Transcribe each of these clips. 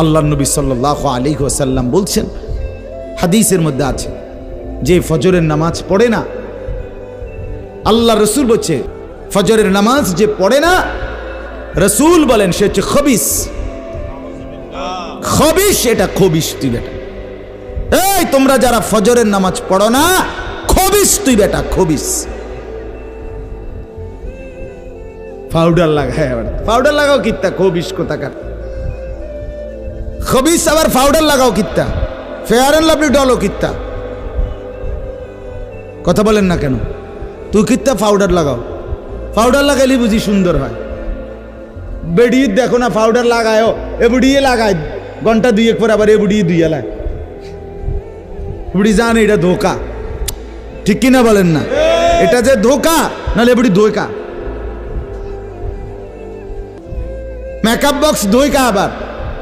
আল্লাহ নবী সাল্লাহ আলী ওসাল্লাম বলছেন, হাদিসের মধ্যে আছে, যে ফজরের নামাজ পড়ে না, আল্লাহ রসুল বলছে, ফজরের নামাজ যে পড়ে না, রসুল বলেন সে হচ্ছে খবিস। খবিস এটা খবিস তুই বেটা। এই, তোমরা যারা ফজরের নামাজ পড়ো না, খবিস তুই বেটা, খবিস। পাউডার আবার পাউডার লাগাও কিত্তা, খবিস কোথাকার। খবিস আবার পাউডার লাগাও কিত্তা? ফেয়ার অ্যান্ড লাভলি ডলও কিত্তা? কথা বলেন না কেন? তুই কিত্তা পাউডার লাগাও? পাউডার লাগাইলে বুঝি সুন্দর হয়। বেড়িয়ে দেখো না পাউডার লাগায়ও এ বুড়িয়ে লাগায়। ঘণ্টা দুই এক পর আবার এ বুড়িয়ে দুই এলায় বুড়ি জানে এটা ধোকা। ঠিক কিনা বলেন না? এটা যে ধোকা নাহলে বুড়ি ধোকা। মেকআপ বক্স ধোকা আবার।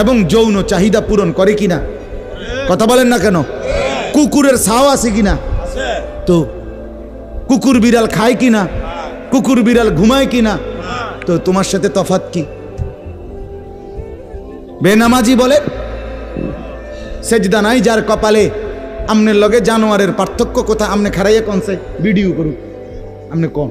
এবং যৌন চাহিদা পূরণ করে কিনা? কথা বলেন না কেন? কুকুরের ছাও আছে কিনা? তো কুকুর বিড়াল খায় কিনা? কুকুর বিড়াল ঘুমায় কিনা? তো তোমার সাথে তফাত কি? বেনামাজি বলে, সেজদা নাই যার কপালে আমনের লগে জানোয়ারের পার্থক্য কোথা? আমনে খারাইয়া কনছে ভিডিও করুক। আমনে কোন?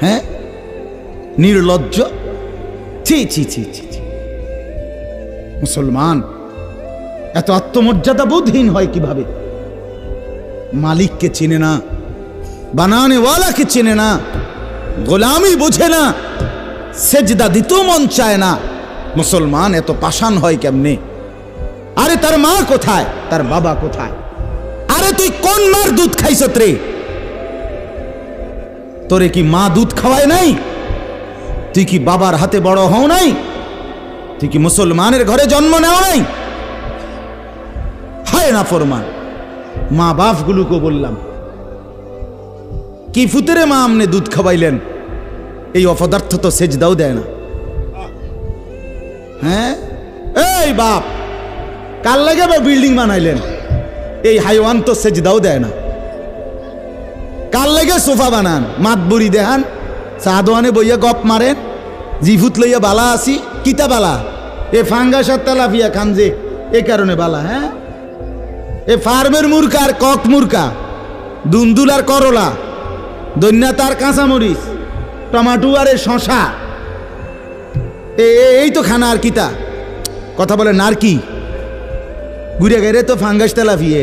হ্যাঁ? নির্লজ্জ? ছি ছি ছি ছি ছি। মুসলমান, এত আত্মমর্যাদা বোধহীন হয় কীভাবে? মালিককে চিনে না, বানানেওয়ালাকে চেনে না, গোলামি বোঝে না, সেজদা দিতেও মন চায় না। মুসলমান, এত পাষাণ হয় কেমনে? আরে, তার মা কোথায়? তার বাবা কোথায়? আরে, তুই কোন মার দুধ খাইছত রে তোরে কি মা দুধ খাওয়ায় নাই? তুই কি বাবার হাতে বড় হও নাই? তুই কি মুসলমানের ঘরে জন্ম নেওয়া নাই? হায় না ফরমান, মা বাপগুলোকে বললাম, কি ফুতেরে মা আমনে দুধ খাওয়াইলেন? এই অপদার্থ তো সেজদাও দেয় না। হ্যাঁ? এই বাপ কাল লাগে বিল্ডিং বানাইলেন? এই হাইওয়ান তো সেজ দাও দেয় না। কাল লেগে সোফা বানান, মাত বুড়ি দেহান সাদোয়ানে বইয়া গপ মারেন জিফুত লইয়া বালা আসি, কিতা বালা? এ ফাঙ্গাসার তালাফিয়া খান যে, এ কারণে বালা হ্যাঁ? এ ফার্মের মুরকা আর কক মুরকা দুন্দুল আর করলা দৈন্যা তার কাঁচামরিচ, টমাটো আর এ শশা। এই তো খানা আর কিতা। কথা বলে নার কি ঘুরে গেলে তো ফাঙ্গাস তেলাফিয়ে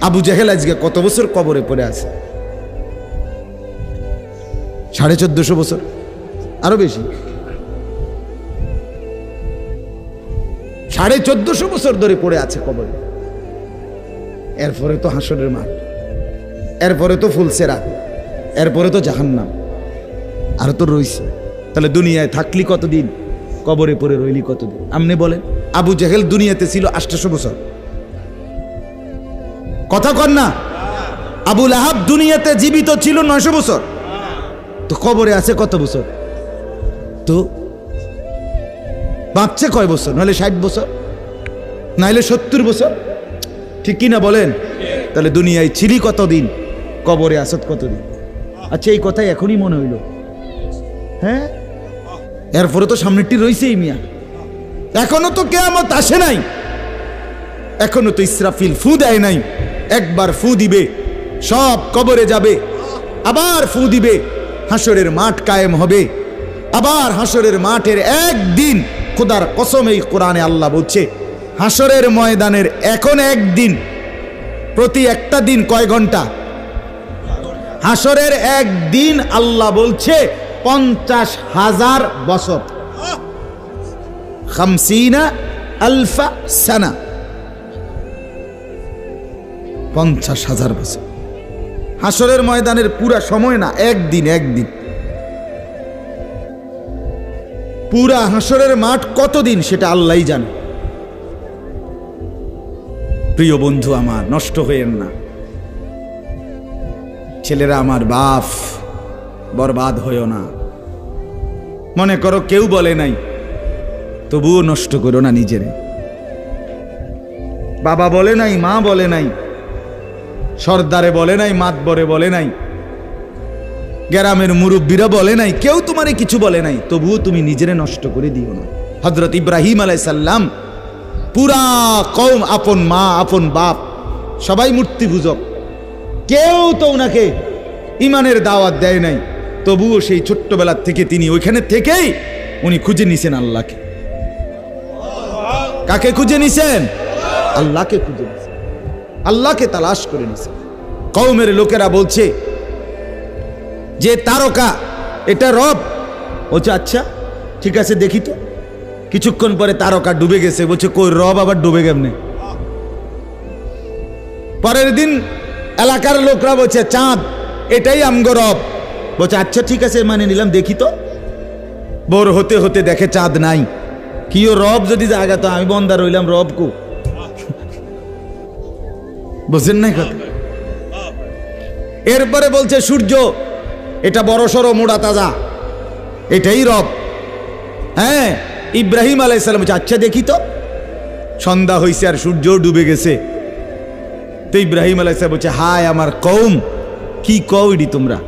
আবু জাহেল আজকে কত বছর কবরে পড়ে আছে? সাড়ে চোদ্দশো বছর। আরও বেশি। সাড়ে চোদ্দশো বছর ধরে পড়ে আছে কবরে। এরপরে তো হাসরের মাঠ। এরপরে তো ফুলসেরা এরপরে তো জাহান্নাম। আর তো রইছে। তাহলে দুনিয়ায় থাকলি কতদিন? কবরে পড়ে রইলি কতদিন? আপনি বলেন, আবু জেহেল দুনিয়াতে ছিল আষ্টশো বছর। কথা কর না। আবুল আহাব দুনিয়াতে জীবিত ছিল নয়শো বছর। তো কবরে আছে কত বছর? তো বাঁচছে কয় বছর? নাহলে ষাট বছর? নাহলে সত্তর বছর? ঠিক কি না বলেন? তাহলে দুনিয়ায় ছিলি কতদিন? কবরে আসত কতদিন? আচ্ছা এই কথাই এখনই মনে হইল। হ্যাঁ? এরপরে তো সামনেরটি রয়েছেই মিয়া। এখনও তো কেয়ামত আসে নাই। এখনও তো ইসরাফিল ফু দেয় নাই। একবার ফু দিবে, সব কবরে যাবে। আবার ফু দিবে, হাসরের মাঠ কায়েম হবে। আবার হাসরের মাঠের একদিন, খোদার কসম এই কোরআনে আল্লাহ বলছে, হাসরের ময়দানের এখন একদিন, প্রতি একটা দিন কয় ঘণ্টা? হাসরের একদিন আল্লাহ বলছে, পঞ্চাশ হাজার বছর। খামসিনা আলফা সানা। পঞ্চাশ হাজার বছর। হাসরের ময়দানের পুরা সময় না, একদিন একদিন। পুরা হাসরের মাঠ কতদিন সেটা আল্লাহই জানে। প্রিয় বন্ধু আমার, নষ্ট হইয়েন না। ছেলেরা আমার বাপ, বরবাদ হইও না। মনে করো কেউ বলে নাই, তবুও নষ্ট করো না নিজেরে। বাবা বলে নাই, মা বলে নাই সর্দারে বলে নাই, মাতবরে বলে নাই, গ্রামের মুরব্বীরা বলে নাই, কেউ তোমারে কিছু বলে নাই, তবুও তুমি নিজেরে নষ্ট করে দিও না। হজরত ইব্রাহিম আলাইসাল্লাম পুরা কম আপন মা, আপন বাপ, সবাই মূর্তি পূজক। কেউ তো ওনাকে ইমানের দাওয়াত দেয় নাই, তবুও সেই ছোট্টবেলার থেকে তিনি ওইখানে থেকেই উনি খুঁজে নিছেন আল্লাহকে। কাকে খুঁজে নিছেন? আল্লাহকে খুঁজে নিছেন। আল্লাহকে তালাশ করে নিছেন কৌমের লোকেরা বলছে, যে তারকা, এটা রব। বলছে আচ্ছা ঠিক আছে, দেখি তো। কিছুক্ষণ পরে তারকা ডুবে গেছে। বলছে, কই, রব আবার ডুবে কেমনে? পরের দিন এলাকার লোকরা বলছে, চাঁদ, এটাই আমগো রব। বলছে আচ্ছা ঠিক আছে মানে নিলাম, দেখি তো। বোর হতে হতে দেখে চাঁদ নাই। কিও রব যদি জায়গা তো আমি বন্দা রইলাম, রব কু? বুঝছেন নাই কথা? এরপরে বলছে, সূর্য, এটা বড় সড়ো মোড়া তাজা। এটাই রব। হ্যাঁ ইব্রাহিম আলাইসালাম আচ্ছা দেখি তো। সন্ধ্যা হয়েছে আর সূর্য ডুবে গেছে। তো ইব্রাহিম আলাইসালাম বলছে, হায় আমার কৌম কি কৌডি তোমরা?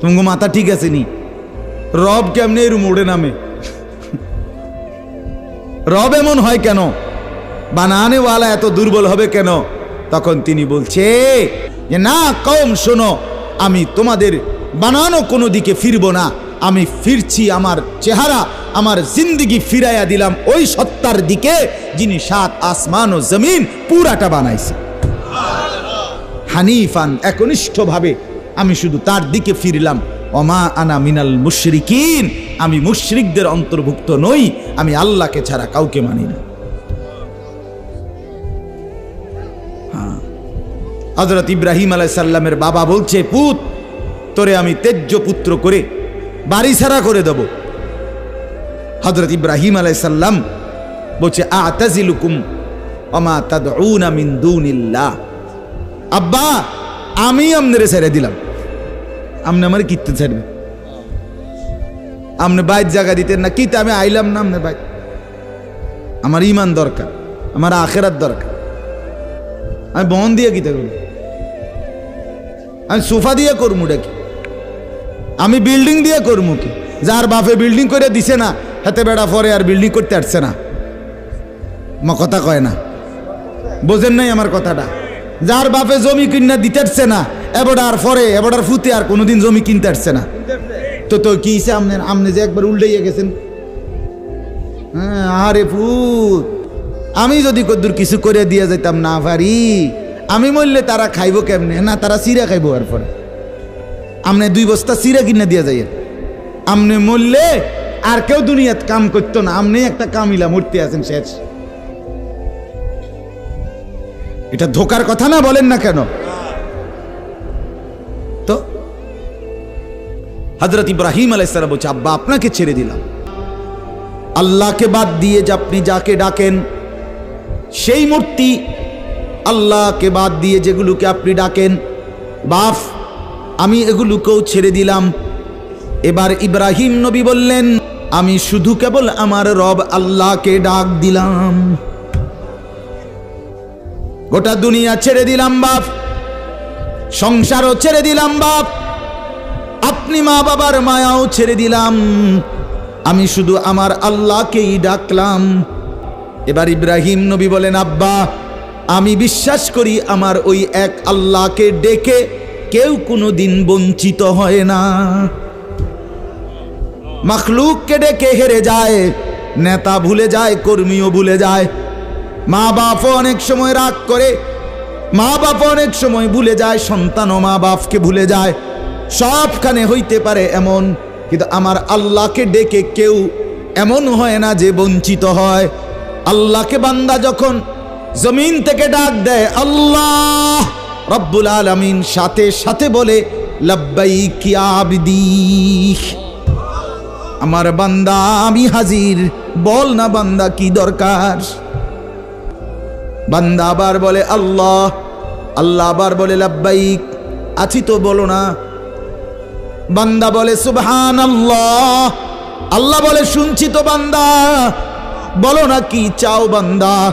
তোমাকে মাথা ঠিক আছে নি? রব কেমনে এর মোড়ে নামে? রব এমন হয় কেন? বানানেওয়ালা এত দুর্বল হবে কেন? তখন তিনি বলছে যে না কম শোনো, আমি তোমাদের বানানো কোনো দিকে ফিরব না। আমি ফিরছি, আমার চেহারা, আমার জিন্দিগি ফিরাইয়া দিলাম ওই সত্তার দিকে যিনি সাত আসমান ও জমিন পুরাটা বানাইছে। হানিফান একনিষ্ঠভাবে আমি শুধু তার দিকে ফিরলাম। অমা আনা মিনাল মুশরিকিন, আমি মুশরিকদের অন্তর্ভুক্ত নই, আমি আল্লাহকে ছাড়া কাউকে মানি না। হজরত ইব্রাহিম আলাইসাল্লামের বাবা বলছে, পুত, তোরে আমি তেজ্য পুত্র করে বাড়ি ছাড়া করে দেব। হজরত ইব্রাহিম আলাইসাল্লাম বলছে, আতাজিলুকুম অমা তাদউনা মিন আব্বা, আমি আমনেরে ছেড়ে দিলাম। আমনে আমার কিত্তে ছাড়বে। আমনে বাইর জায়গা দিতেন না, কিতে আমি আইলাম না আমনে বাইর। আমার ইমান দরকার, আমার আখেরাত দরকার। আমি বন দিয়ে কিতে করব? আমি সোফা দিয়ে করব কি আমি বিল্ডিং দিয়ে করব কি? যার বাপে বিল্ডিং করে দিছে না, হাতে বেড়া পরে আর বিল্ডিং করতে আসছে না। মা কথা কয় না। বোঝেন নাই আমার কথাটা। যার বাপে জমি কিনা দিতে আসছে না এবারটার পরে এবারটার ফুতে আর কোনোদিন জমি কিনতে আসছে না। তো তো কি হিসে আমনে আমনে যে একবার উল্টাইয়া গেছেন। হ্যাঁ আরে ফুত। আমি যদি কদ্দুর কিছু করে দিয়ে যেতাম না পারি। আমি মরলে তারা খাইব কেমনে? না, তারা চিরা খাইব আর পরে আমনে দুই বস্তা চিরা কিনে দিয়ে যাই আমনে মরলে আর কেউ দুনিয়াত কাম করতো না। আমনে একটা কামিলা মূর্তি আছেন শেষ। এটা ধোকার কথা না বলেন না কেন? তো? হজরত ইব্রাহিম আলাইসালাম বলছে, আব্বা, আপনাকে ছেড়ে দিলাম। আল্লাহকে বাদ দিয়ে যে আপনি যাকে ডাকেন, সেই মূর্তি আল্লাহকে বাদ দিয়ে যেগুলোকে আপনি ডাকেন, বাফ, আমি এগুলোকেও ছেড়ে দিলাম। এবার ইব্রাহিম নবী বললেন, আমি শুধু কেবল আমার রব আল্লাহকে ডাক দিলাম। গোটা দুনিয়া ছেড়ে দিলাম বাপ সংসারও ছেড়ে দিলাম বাপ আপনি মা বাবার মায়াও ছেড়ে দিলাম। আমি শুধু আমার আল্লাহকেই ডাকলাম। এবার ইব্রাহিম নবী বলেন, আব্বা আমি বিশ্বাস করি আমার ওই এক আল্লাহকে ডেকে কেউ কোনো দিন বঞ্চিত হয় না। মখলুককে ডেকে হেরে যায়, নেতা ভুলে যায়, কর্মীও ভুলে যায়। মা বাপও অনেক সময় রাগ করে মা বাপ অনেক সময় ভুলে যায়, সন্তানও মা বাপকে ভুলে যায়। সবখানে হইতে পারে এমন, কিন্তু আমার আল্লাহকে ডেকে কেউ এমন হয় না যে বঞ্চিত হয়। আল্লাহকে বান্দা যখন জমিন থেকে ডাক দেয়, আল্লাহ রব্বুল আলমিন সাথে সাথে বলে আমার বান্দা, আমি হাজির, বল না বান্দা, কি দরকার? বান্দা আবার বলে, আল্লাহ। আল্লাহ আবার বলে, লাব্বাইক। আছি তো, বলো না। বান্দা বলে সুবহান আল্লাহ আল্লাহ বলে, শুনছি তো বান্দা। বলো না, কি চাও বান্দা?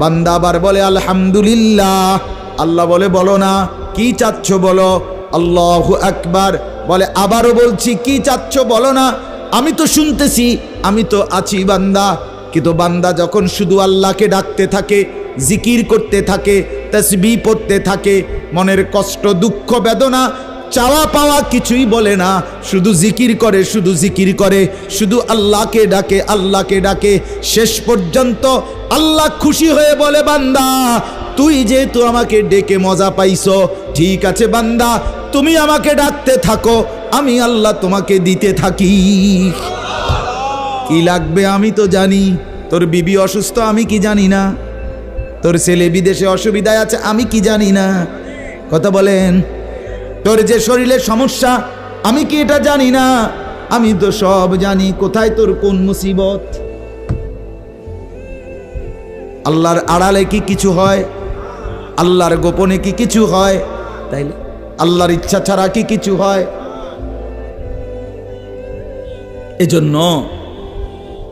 বান্দা আবার বলে, আলহামদুলিল্লাহ। আল্লাহ বলে, বলো না, কি চাচ্ছ বলো? আল্লাহ আকবার। বলে, আবারও বলছি, কি চাচ্ছ বলো না? আমি তো শুনতেছি, আমি তো আছি বান্দা। কিন্তু বান্দা যখন শুধু আল্লাহকে ডাকতে থাকে, জিকির করতে থাকে, তসবি পড়তে থাকে, মনের কষ্ট, দুঃখ, বেদনা চাওয়া পাওয়া কিছুই বলে না। শুধু জিকির করে, শুধু জিকির করে, শুধু আল্লাহকে ডাকে আল্লাহকে ডাকে। শেষ পর্যন্ত আল্লাহ খুশি হয়ে বলে, বান্দা, তুই যেহেতু আমাকে ডেকে মজা পাইছো, ঠিক আছে বান্দা, তুমি আমাকে ডাকতে থাকো, আমি আল্লাহ তোমাকে দিতে থাকি। কি লাগবে আমি তো জানি। তোর বিবি অসুস্থ, আমি কি জানি না। তোর ছেলে বিদেশে অসুবিধায় আছে, আমি কি জানি না। কথা বলেন। তোর যে শরীরের সমস্যা আমি কি এটা জানি না? আমি তো সব জানি কোথায় তোর কোন মুসিবত? আল্লাহর আড়ালে কি কিছু হয়? আল্লাহর গোপনে কি কিছু হয়? তাইলে? আল্লাহর ইচ্ছা ছাড়া কি কিছু হয়? এজন্য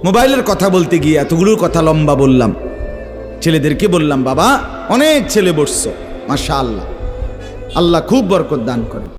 মোবাইলের কথা বলতে গিয়ে এতগুলোর কথা লম্বা বললাম। ছেলেদেরকে বললাম বাবা অনেক ছেলে বসছো মাশা আল্লাহ আল্লাহ খুব বরকত দান করে